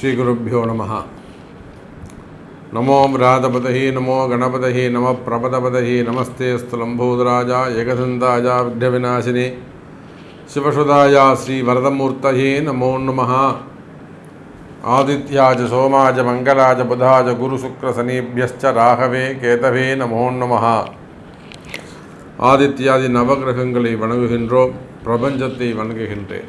ஸ்ரீகுருப்போ நம நமோ விராதபதஹி நமோ கணபதஹி நம பிரபதபதஹி நமஸ்தே ஸ்துலம்போதராஜா ஏகசந்தாயா விக்னவிநாசினி சிவசுதாயா ஸ்ரீ வரதமூர்த்தயே நமோ நம ஆதித்யாஜ சோமாஜ மங்களாஜ புதாஜ குருசுக்ரசனீபியశ్చ ராகவே கேதவே நமோ நம ஆதித்யாதி நவகிரகங்களை வணங்குகின்றோம் பிரபஞ்சத்தை வணங்குகின்றேன்.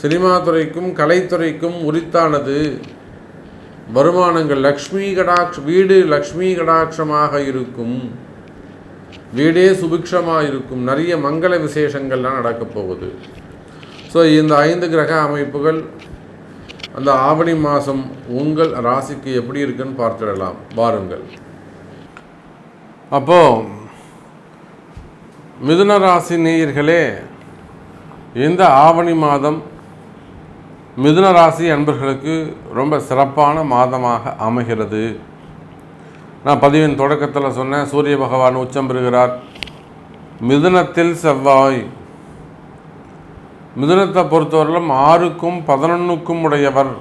சினிமா துறைக்கும் கலைத்துறைக்கும் உரித்தானது வருமானங்கள் லக்ஷ்மி கடாட்ச வீடு லக்ஷ்மி கடாட்சமாக இருக்கும். வீடே சுபிக்ஷமாக இருக்கும். நிறைய மங்கள விசேஷங்கள்லாம் நடக்கப் போகுது. ஸோ இந்த ஐந்து கிரக அமைப்புகள் அந்த ஆவணி மாதம் உங்கள் ராசிக்கு எப்படி இருக்குன்னு பார்த்துடலாம். பாருங்கள். அப்போது மிதுன ராசி நேயர்களே இந்த ஆவணி மாதம் மிதுன ராசி அன்பர்களுக்கு ரொம்ப சிறப்பான மாதமாக அமைகிறது. நான் பதிவின் தொடக்கத்தில் சொன்னேன் சூரிய பகவான் உச்சம் பெறுகிறார். மிதுனத்தில் செவ்வாய். மிதுனத்தை பொறுத்தவரையிலும் ஆறுக்கும் பதினொன்றுக்கும் உடையவர்.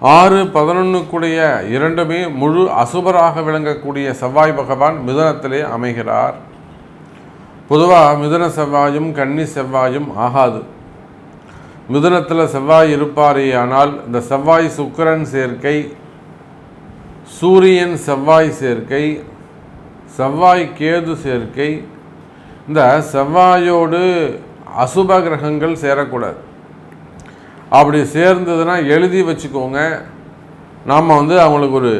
ஆறு பதினொன்றுக்குடைய இரண்டுமே முழு அசுபராக விளங்கக்கூடிய செவ்வாய் பகவான் மிதுனத்திலே அமைகிறார். பொதுவாக மிதுன செவ்வாயும் கன்னி செவ்வாயும் ஆகாது. மிதுனத்தில் செவ்வாய் இருப்பாரே ஆனால் இந்த செவ்வாய் சுக்கிரன் சேர்க்கை சூரியன் செவ்வாய் சேர்க்கை செவ்வாய் கேது சேர்க்கை இந்த செவ்வாயோடு அசுப கிரகங்கள் சேரக்கூடாது. அப்படி சேர்ந்ததுன்னா எழுதி வச்சுக்கோங்க. நாம் வந்து அவங்களுக்கு ஒரு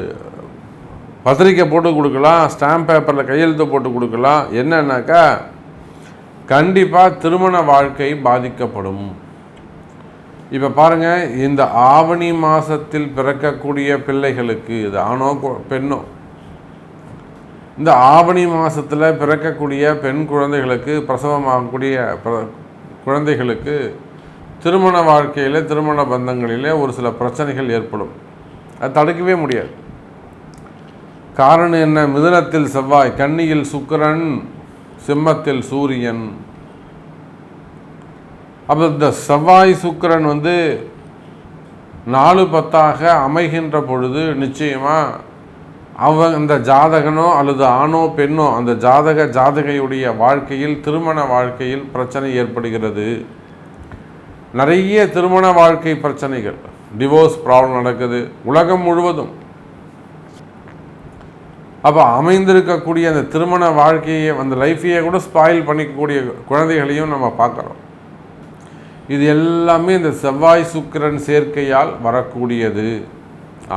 பத்திரிக்கை போட்டு கொடுக்கலாம் ஸ்டாம்ப் பேப்பரில் கையெழுத்து போட்டு கொடுக்கலாம். என்னன்னாக்கா கண்டிப்பாக திருமண வாழ்க்கை பாதிக்கப்படும். இப்போ பாருங்கள் இந்த ஆவணி மாதத்தில் பிறக்கக்கூடிய பிள்ளைகளுக்கு இது ஆணோ பெண்ணோ இந்த ஆவணி மாதத்தில் பிறக்கக்கூடிய பெண் குழந்தைகளுக்கு பிரசவமாகக்கூடிய குழந்தைகளுக்கு திருமண வாழ்க்கையில் திருமண பந்தங்களிலே ஒரு சில பிரச்சனைகள் ஏற்படும். அது தடுக்கவே முடியாது. காரணம் என்ன? மிதுனத்தில் செவ்வாய் கன்னியில் சுக்கிரன் சிம்மத்தில் சூரியன் அப்போ இந்த செவ்வாய் சுக்கிரன் வந்து நாலு பத்தாக அமைகின்ற பொழுது நிச்சயமாக அவன் அந்த ஜாதகனோ அல்லது ஆணோ பெண்ணோ அந்த ஜாதக ஜாதகையுடைய வாழ்க்கையில் திருமண வாழ்க்கையில் பிரச்சனை ஏற்படுகிறது. நிறைய திருமண வாழ்க்கை பிரச்சனைகள். டிவோர்ஸ் ப்ராப்ளம் நடக்குது. உலகம் முழுவதும். அப்போ அமைந்திருக்கக்கூடிய அந்த திருமண வாழ்க்கையை அந்த லைஃப்பையே கூட ஸ்பாயில் பண்ணிக்கக்கூடிய குழந்தைகளையும் நம்ம பார்க்குறோம். இது எல்லாமே இந்த செவ்வாய் சுக்கிரன் சேர்க்கையால் வரக்கூடியது.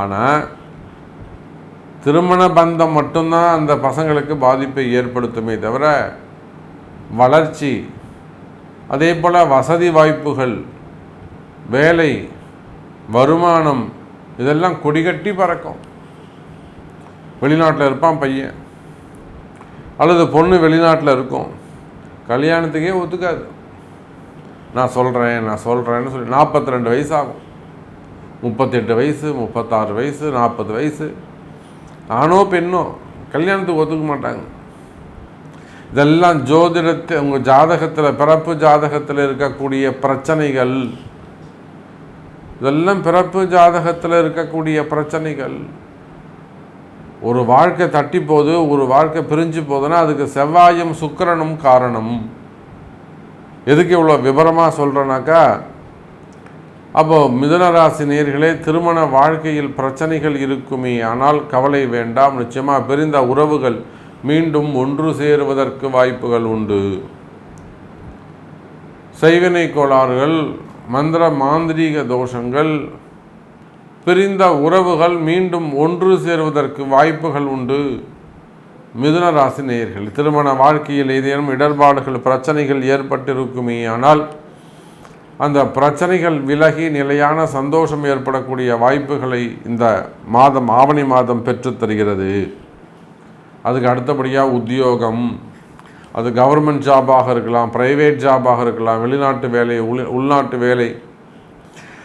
ஆனால் திருமண பந்தம் மட்டும்தான் அந்த பசங்களுக்கு பாதிப்பை ஏற்படுத்துமே தவிர வளர்ச்சி அதே போல் வசதி வாய்ப்புகள் வேலை வருமானம் இதெல்லாம் கொடிகட்டி பறக்கும். வெளிநாட்டில் இருப்பான் பையன். அல்லது பொண்ணு வெளிநாட்டில் இருக்கும். கல்யாணத்துக்கே ஒத்துக்காது. நான் சொல்கிறேன் நான் சொல்கிறேன்னு சொல்லி நாற்பத்தி ரெண்டு வயசு ஆகும் முப்பத்தெட்டு வயசு முப்பத்தாறு வயசு நாற்பது வயசு. ஆணோ பெண்ணோ கல்யாணத்துக்கு ஒத்துக்க மாட்டாங்க. இதெல்லாம் ஜோதிடத்தை உங்கள் ஜாதகத்தில் பிறப்பு ஜாதகத்தில் இருக்கக்கூடிய பிரச்சனைகள். இதெல்லாம் பிறப்பு ஜாதகத்தில் இருக்கக்கூடிய பிரச்சனைகள். ஒரு வாழ்க்கை தட்டி போகுது ஒரு வாழ்க்கை பிரிஞ்சு போகுதுன்னா அதுக்கு செவ்வாயும் சுக்கிரனும் காரணம். எதுக்கு இவ்வளோ விவரமாக சொல்கிறேனாக்கா அப்போது மிதுனராசி நேர்களே திருமண வாழ்க்கையில் பிரச்சனைகள் இருக்குமே ஆனால் கவலை வேண்டாம். நிச்சயமாக பிரிந்த உறவுகள் மீண்டும் ஒன்று சேருவதற்கு வாய்ப்புகள் உண்டு. செய்வினை கோளாறுகள் மந்திர மாந்திரீக தோஷங்கள் பிரிந்த உறவுகள் மீண்டும் ஒன்று சேருவதற்கு வாய்ப்புகள் உண்டு. மிதுன ராசி நேயர்கள் திருமண வாழ்க்கையில் ஏதேனும் இடர்பாடுகள் பிரச்சனைகள் ஏற்பட்டிருக்குமே ஆனால் அந்த பிரச்சனைகள் விலகி நிலையான சந்தோஷம் ஏற்படக்கூடிய வாய்ப்புகளை இந்த மாதம் ஆவணி மாதம் பெற்றுத் தருகிறது. அதுக்கு அடுத்தபடியாக உத்தியோகம் அது கவர்மெண்ட் ஜாபாக இருக்கலாம் பிரைவேட் ஜாபாக இருக்கலாம் வெளிநாட்டு வேலை உள் உள்நாட்டு வேலை.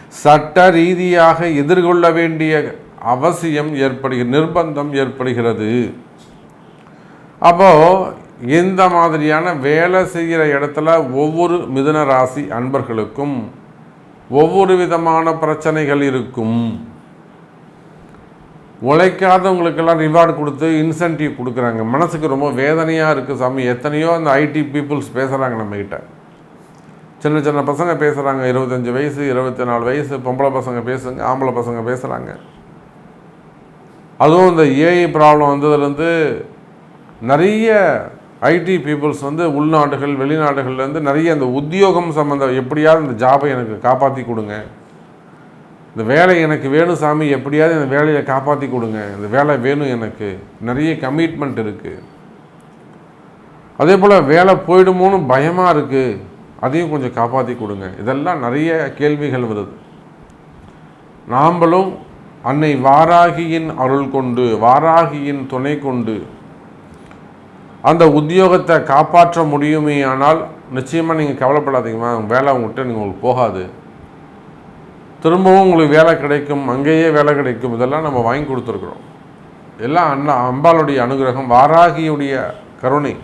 சட்ட ரீதியாக எதிர்கொள்ள வேண்டிய அவசியம் ஏற்படுகிறது நிர்பந்தம் ஏற்படுகிறது. அப்போது இந்த மாதிரியான வேலை செய்கிற இடத்துல ஒவ்வொரு மிதுன ராசி அன்பர்களுக்கும் ஒவ்வொரு விதமான பிரச்சனைகள் இருக்கும். உழைக்காதவங்களுக்கெல்லாம் ரிவார்டு கொடுத்து இன்சென்டிவ் கொடுக்குறாங்க. மனசுக்கு ரொம்ப வேதனையாக இருக்குது சாமி. எத்தனையோ அந்த ஐடி பீப்புள்ஸ் பேசுகிறாங்க நம்மக்கிட்ட சின்ன சின்ன பசங்க பேசுகிறாங்க இருபத்தஞ்சி வயசு இருபத்தி நாலு வயசு பொம்பளை பசங்க பேசுங்க ஆம்பளை பசங்க பேசுகிறாங்க அதுவும் இந்த ஏஐ ப்ராப்ளம் வந்ததுலேருந்து நிறைய ஐடி பீப்புள்ஸ் வந்து உள்நாடுகள் வெளிநாடுகள்லேருந்து நிறைய அந்த உத்தியோகம் சம்மந்தம் எப்படியாவது இந்த ஜாபை எனக்கு காப்பாற்றி கொடுங்க. இந்த வேலை எனக்கு வேணும் சாமி எப்படியாவது இந்த வேலையை காப்பாற்றி கொடுங்க. இந்த வேலை வேணும் எனக்கு. நிறைய கமிட்மெண்ட் இருக்குது அதே போல் வேலை போயிடுமோன்னு பயமாக இருக்குது அதையும் கொஞ்சம் காப்பாற்றி கொடுங்க. இதெல்லாம் நிறைய கேள்விகள் வருது. நாம்பளும் அன்னை வாராகியின் அருள் கொண்டு வாராகியின் துணை கொண்டு அந்த உத்தியோகத்தை காப்பாற்ற முடியுமே ஆனால் நிச்சயமாக நீங்கள் கவலைப்படாதீங்கம்மா வேலை உங்கள்கிட்ட நீங்கள் உங்களுக்கு போகாது. திரும்பவும் உங்களுக்கு வேலை கிடைக்கும். அங்கேயே வேலை கிடைக்கும். இதெல்லாம் நம்ம வாங்கி கொடுத்துருக்குறோம். எல்லாம் அண்ணா அம்பாளுடைய அனுகிரகம் வாராகியுடைய கருணை.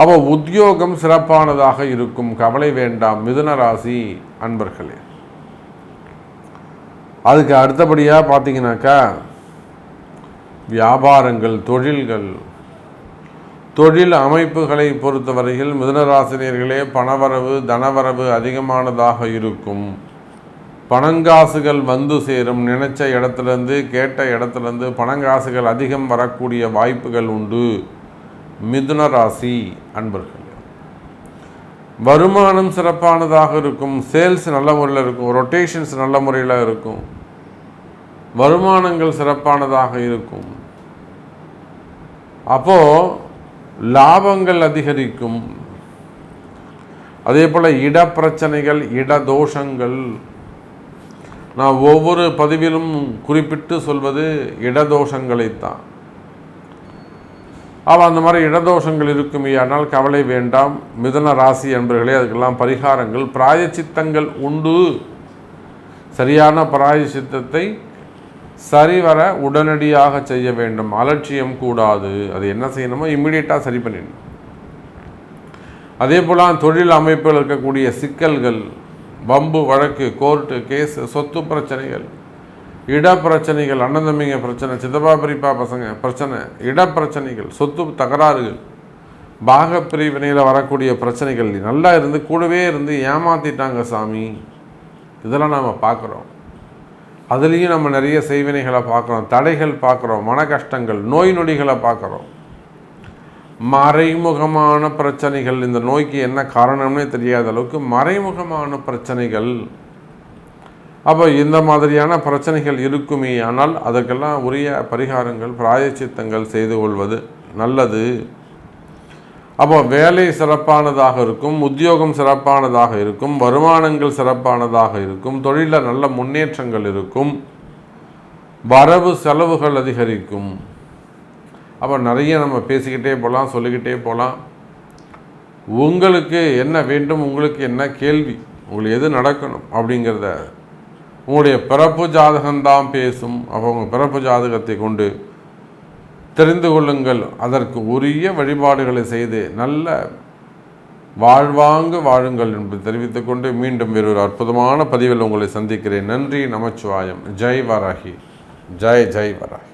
அப்போ உத்தியோகம் சிறப்பானதாக இருக்கும். கவலை வேண்டாம். மிதுன ராசி அன்பர்களே. அதுக்கு அடுத்தபடியாக பார்த்தீங்கன்னாக்கா வியாபாரங்கள் தொழில்கள் தொழில் அமைப்புகளை பொறுத்தவரையில் மிதுனராசினியர்களே பணவரவு தனவரவு அதிகமானதாக இருக்கும். பணங்காசுகள் வந்து சேரும். நினைச்ச இடத்துலேருந்து கேட்ட இடத்துலேருந்து பணங்காசுகள் அதிகம் வரக்கூடிய வாய்ப்புகள் உண்டு. மிதுன ராசி அன்பர்கள் வருமானம் சிறப்பானதாக இருக்கும். சேல்ஸ் நல்ல முறையில் இருக்கும். ரொட்டேஷன்ஸ் நல்ல முறையில் இருக்கும். வருமானங்கள் சிறப்பானதாக இருக்கும். அப்போது லாபங்கள் அதிகரிக்கும். அதே போல் இடப்பிரச்சனைகள் இடதோஷங்கள். நான் ஒவ்வொரு பதிவிலும் குறிப்பிட்டு சொல்வது இடதோஷங்களைத்தான். அவள் அந்த மாதிரி இடதோஷங்கள் இருக்குமே ஆனால் கவலை வேண்டாம். மிதன ராசி என்பர்களே அதுக்கெல்லாம் பரிகாரங்கள் பிராயச்சித்தங்கள் உண்டு. சரியான பிராயச்சித்தத்தை சரிவர உடனடியாக செய்ய வேண்டும். அலட்சியம் கூடாது. அது என்ன செய்யணுமோ இம்மிடியட்டாக சரி பண்ணிடணும். அதே போல் தொழில் அமைப்பில் இருக்கக்கூடிய சிக்கல்கள் பம்பு வழக்கு கோர்ட்டு கேஸு சொத்து பிரச்சனைகள் இட பிரச்சனைகள் அண்ணன் தம்பிங்க பிரச்சனை சித்தப்பா பிரிப்பா பசங்க பிரச்சனை இட பிரச்சனைகள் சொத்து தகராறுகள் பாக பிரிவினையில் வரக்கூடிய பிரச்சனைகள் நல்லா இருந்து கூடவே இருந்து ஏமாத்திட்டாங்க சாமி. இதெல்லாம் நாம் பார்க்குறோம். அதுலேயும் நம்ம நிறைய செய்வினைகளை பார்க்குறோம் தடைகள் பார்க்குறோம் மன கஷ்டங்கள் நோய் நொடிகளை பார்க்குறோம். மறைமுகமான பிரச்சனைகள் இந்த நோய்க்கு என்ன காரணம்னே தெரியாத அளவுக்கு மறைமுகமான பிரச்சனைகள். அப்போ இந்த மாதிரியான பிரச்சனைகள் இருக்குமே ஆனால் அதற்கெல்லாம் உரிய பரிகாரங்கள் பிராயச்சித்தங்கள் செய்து கொள்வது நல்லது. அப்போ வேலை சிறப்பானதாக இருக்கும் உத்தியோகம் சிறப்பானதாக இருக்கும் வருமானங்கள் சிறப்பானதாக இருக்கும் தொழிலில் நல்ல முன்னேற்றங்கள் இருக்கும் வரவு செலவுகள் அதிகரிக்கும். அப்போ நிறைய நம்ம பேசிக்கிட்டே போகலாம் சொல்லிக்கிட்டே போகலாம். உங்களுக்கு என்ன வேண்டும் உங்களுக்கு என்ன கேள்வி உங்களுக்கு எது நடக்கணும் அப்படிங்கிறத உங்களுடைய பிறப்பு ஜாதகம்தான் பேசும். அப்போ உங்கள் பிறப்பு ஜாதகத்தை கொண்டு தெரிந்து கொள்ளுங்கள். அதற்கு உரிய வழிபாடுகளை செய்து நல்ல வாழ்வாங்கு வாழுங்கள் என்று தெரிவித்துக்கொண்டு மீண்டும் வேறொரு அற்புதமான பதிவில் உங்களை சந்திக்கிறேன். நன்றி நமச்சிவாயம். ஜெய் வராகி. ஜெய் ஜெய் வராகி.